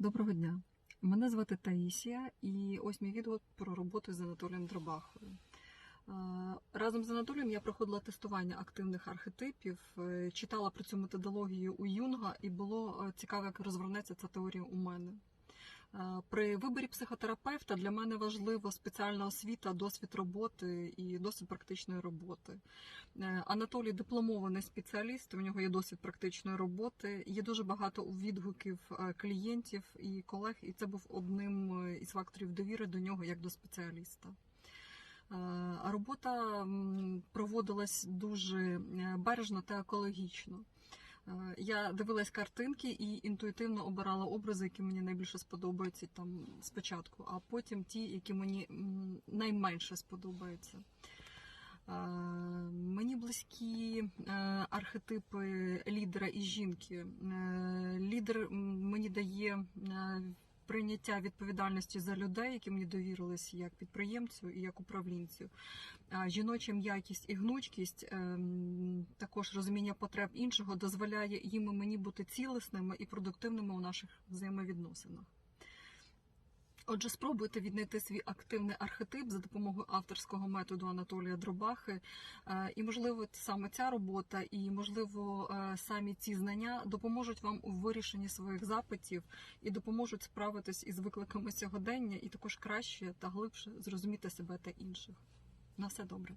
Доброго дня. Мене звати Таїсія, і ось мій відео про роботу з Анатолієм Дробахою. Е, Разом з Анатолієм я проходила тестування активних архетипів, е, читала про цю методологію у Юнга, і було е, цікаво, як розвернеться ця теорія у мене. Е, При виборі психотерапевта для мене важливо спеціальна освіта, досвід роботи і досвід практичної роботи. Е, Анатолій дипломований спеціаліст, у нього є досвід практичної роботи. Є дуже багато відгуків е, клієнтів і колег, і це був одним із факторів довіри до нього як до спеціаліста. Робота проводилась дуже бережно та екологічно. Е, Я дивилась картинки і інтуїтивно обирала образи, які мені найбільше сподобаються там спочатку, а потім ті, які мені найменше сподобаються. Е, Мені близькі е, архетипи лідера і жінки. Лідер мені дає прийняття відповідальності за людей, які мені довірились як підприємцю і як управлінцю. Жіноча м'якість і гнучкість, ем, також розуміння потреб іншого, дозволяє їм і мені бути цілісними і продуктивними у наших взаємовідносинах. Отже, спробуйте віднайти свій активний архетип за допомогою авторського методу Анатолія Дробахи. Е, І, можливо, саме ця робота, і можливо, е, самі ці знання допоможуть вам у вирішенні своїх запитів і допоможуть справитись із викликами сьогодення, і також краще та глибше зрозуміти себе та інших. На все добре.